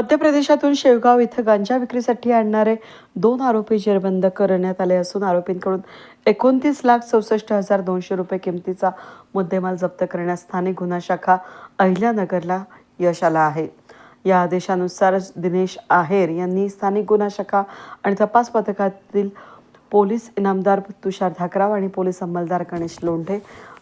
मध्य प्रदेशातून शेवगाव इथं गांजा विक्रीसाठी आणणारे दोन आरोपी जेरबंद करण्यात आले असून आरोपींकडून एकोणतीस लाख चौसष्ट हजार दोनशे रुपये किमतीचा मुद्देमाल जप्त करण्यास स्थानिक गुन्हा शाखा अहिल्यानगरला यश आला आहे. या आदेशानुसार दिनेश आहेर यांनी स्थानिक गुन्हा शाखा आणि तपास पथकातील पोलीस इनामदार तुषार धाकराव आणि पोलीस अंमलदार गणेश लोंढे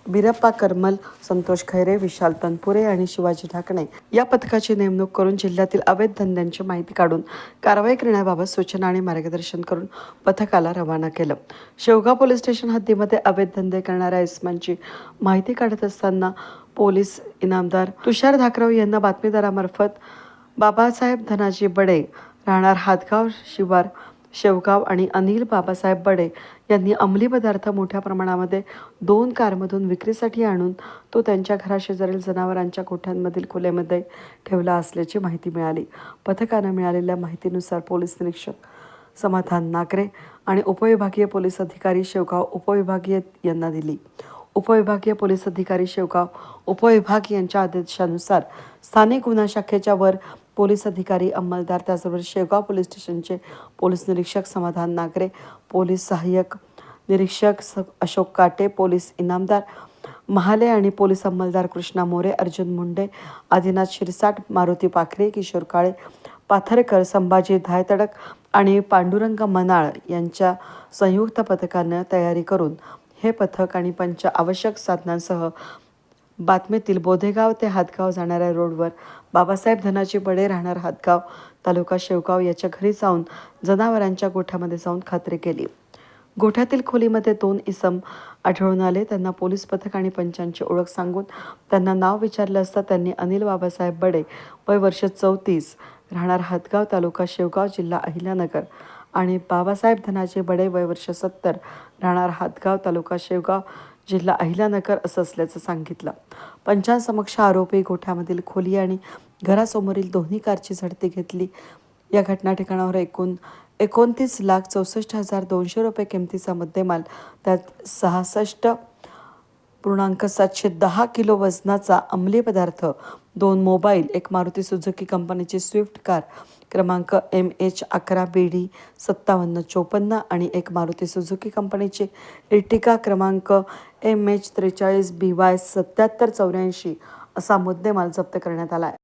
बिरप्पा करमल संतोष खैरे विशाल तनपुरे आणि शिवाजी ढाकणे या पथकाची नेमणूक करून जिल्ह्यातील अवैध धंद्यांची माहिती काढून कारवाई करण्याबाबत सूचना आणि मार्गदर्शन करून पथकाला रवाना केलं. शेवगाव पोलीस स्टेशन हद्दीमध्ये अवैध धंदे करणाऱ्या इस्मांची माहिती काढत असताना पोलीस इनामदार तुषार धाकराव यांना बातमीदारामार्फत बाबासाहेब धनाजी बडे राहणार हातगाव शिवार शेवगाव आणि अनिल बाबासाहेब बडे यांनी अंमली पदार्थ मोठ्या प्रमाणामध्ये दोन कारमधून विक्रीसाठी आणून तो त्यांच्या घराशेजारील जनावरांच्या गोठ्यांमधील खोल्यामध्ये ठेवला असल्याची माहिती मिळाली. पथकानं मिळालेल्या माहितीनुसार पोलीस निरीक्षक समाधान नागरे आणि उपविभागीय पोलीस अधिकारी शेवगाव उपविभागीय यांना दिली. उपविभागीय पोलीस अधिकारी शेवगाव उपविभाग यांच्या आदेशानुसार स्थानिक गुन्हा शाखेच्या वर पोलीस अधिकारी अंमलदार त्याचबरोबर शेवगाव पोलीस स्टेशनचे पोलीस निरीक्षक समाधान नागरे पोलीस सहाय्यक निरीक्षक स अशोक काटे पोलीस इनामदार महाले आणि पोलीस अंमलदार कृष्णा मोरे अर्जुन मुंडे आदिनाथ शिरसाट मारुती पाखरे किशोर काळे पाथरकर संभाजी धायतडक आणि पांडुरंग मनाळ यांच्या संयुक्त पथकानं तयारी करून हे पथक आणि पंच आवश्यक साधनांसह बातमीतील बोधेगाव ते हातगाव जाणाऱ्या रोडवर बाबासाहेब धनाजी बडे राहणार हातगाव तालुका शेवगाव याच्या घरी जाऊन जनावरांच्या गोठ्यामध्ये जाऊन खात्री केली. गोठ्यातील खोलीमध्ये दोन इसम आढळून आले. त्यांना पोलीस पथक आणि पंचांची ओळख सांगून त्यांना नाव विचारलं असता त्यांनी अनिल बाबासाहेब बडे वय वर्ष चौतीस राहणार हातगाव तालुका शेवगाव जिल्हा अहिल्यानगर आणि बाबासाहेब धनाजी बडे वय वर्ष सत्तर राहणार हातगाव तालुका शेवगाव जिल्हा अहिल्यानगर असं असल्याचं सांगितलं. पंचांसमक्ष आरोपी गोठ्यामधील खोली आणि घरासमोरील दोन्ही कारची झडती घेतली. या घटना ठिकाणावर एकूण एकोणतीस लाख चौसष्ट हजार दोनशे रुपये किमतीचा मुद्देमाल त्यात सहासष्ट पूर्णांक सातशे दहा किलो वजनाचा अंमली पदार्थ दोन मोबाईल एक मारुती सुझुकी कंपनीची स्विफ्ट कार क्रमांक एम एच अकरा बी डी सत्तावन्न चोपन्न आणि एक मारुती सुझुकी कंपनीची इर्टिका क्रमांक एम एच त्रेचाळीस बी वाय सत्याहत्तर चौऱ्याऐंशी असा मुद्देमाल जप्त करण्यात आला आहे.